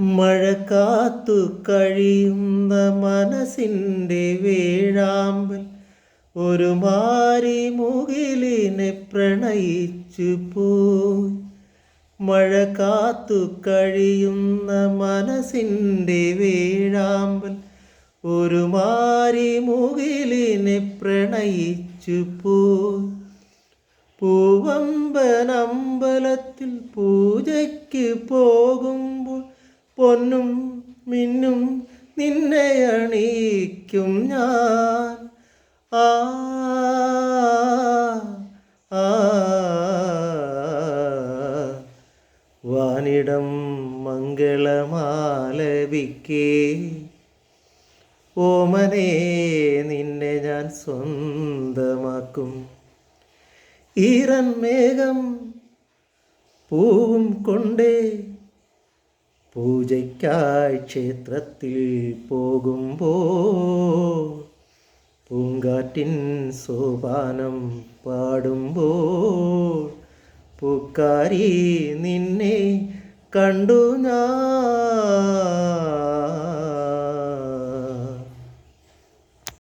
മഴ കാത്തു കഴിയുന്ന മനസ്സിന്റെ വേഴാമ്പൽ ഒരു മാറി മുകിലിനെ പ്രണയിച്ചു പോയി. മഴ കാത്തു കഴിയുന്ന മനസ്സിന്റെ വേഴാമ്പൽ ഒരു മാറി മുകിലിനെ പ്രണയിച്ചു പോയി. പൂവമ്പനമ്പലത്തിൽ പൂജയ്ക്ക് പോകുമ്പോൾ പൊന്നും മിന്നും നിന്നെ അണിയിക്കും ഞാൻ. ആ വാനിടം മംഗളമാലപിക്കേ ഓമനേ നിന്നെ ഞാൻ സ്വന്തമാക്കും. ഈറൻ മേഘം പൂവും കൊണ്ടേ പൂജയ്ക്കായി ക്ഷേത്രത്തിൽ പോകുമ്പോൾ പൂങ്കാറ്റിൻ സോപാനം പാടുമ്പോൾ പൂക്കാരി നിന്നെ കണ്ടു ഞാൻ.